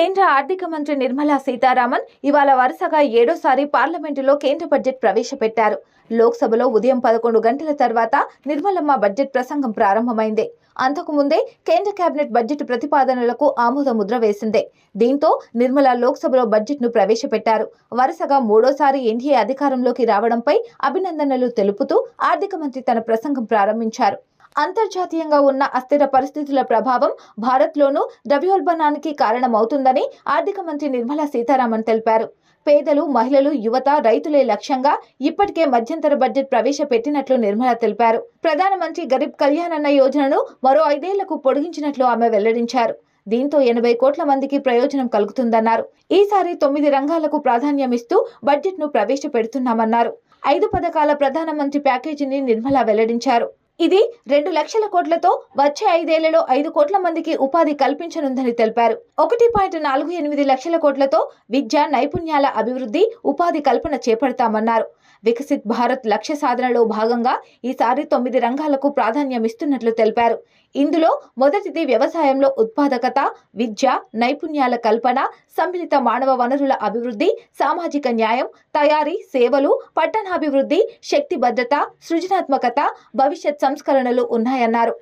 కేంద్ర ఆర్థిక మంత్రి నిర్మలా సీతారామన్ ఇవాళ వరుసగా ఏడోసారి పార్లమెంటులో కేంద్ర బడ్జెట్ ప్రవేశపెట్టారు. లోక్సభలో ఉదయం పదకొండు గంటల తర్వాత నిర్మలమ్మ బడ్జెట్ ప్రసంగం ప్రారంభమైంది. అంతకుముందే కేంద్ర కేబినెట్ బడ్జెట్ ప్రతిపాదనలకు ఆమోద ముద్ర వేసింది. దీంతో నిర్మల లోక్సభలో బడ్జెట్ను ప్రవేశపెట్టారు. వరుసగా మూడోసారి ఎన్డీఏ అధికారంలోకి రావడంపై అభినందనలు తెలుపుతూ ఆర్థిక మంత్రి తన ప్రసంగం ప్రారంభించారు. అంతర్జాతీయంగా ఉన్న అస్థిర పరిస్థితుల ప్రభావం భారత్లోనూ ద్రవ్యోల్బణానికి కారణమవుతుందని ఆర్థిక మంత్రి నిర్మలా సీతారామన్ తెలిపారు. పేదలు మహిళలు యువత రైతులే లక్ష్యంగా ఇప్పటికే మధ్యంతర బడ్జెట్ ప్రవేశపెట్టినట్లు నిర్మల తెలిపారు. ప్రధానమంత్రి గరీబ్ కళ్యాణ్ అన్న యోజనను మరో ఐదేళ్ళకు పొడిగించినట్లు ఆమె వెల్లడించారు. దీంతో ఎనభై కోట్ల మందికి ప్రయోజనం కలుగుతుందన్నారు. ఈసారి తొమ్మిది రంగాలకు ప్రాధాన్యమిస్తూ బడ్జెట్ను ప్రవేశపెడుతున్నామన్నారు. ఐదు పథకాల ప్రధానమంత్రి ప్యాకేజీని నిర్మలా వెల్లడించారు. ఇది రెండు లక్షల కోట్లతో వచ్చే ఐదేళ్ళలో ఐదు కోట్ల మందికి ఉపాధి కల్పించనుందని తెలిపారు. ఒకటి పాయింట్ నాలుగు ఎనిమిది లక్షల కోట్లతో విద్య నైపుణ్యాల అభివృద్ధి ఉపాధి కల్పన చేపడతామన్నారు. వికసిత్ భారత్ లక్ష్య సాధనలో భాగంగా ఈసారి తొమ్మిది రంగాలకు ప్రాధాన్యమిస్తున్నట్లు తెలిపారు. ఇందులో మొదటిది వ్యవసాయంలో ఉత్పాదకత విద్య నైపుణ్యాల కల్పన సమ్మిళిత మానవ వనరుల అభివృద్ధి సామాజిక న్యాయం తయారీ సేవలు పట్టణాభివృద్ధి శక్తి భద్రత సృజనాత్మకత భవిష్యత్ సంస్కరణలు ఉన్నాయన్నారు.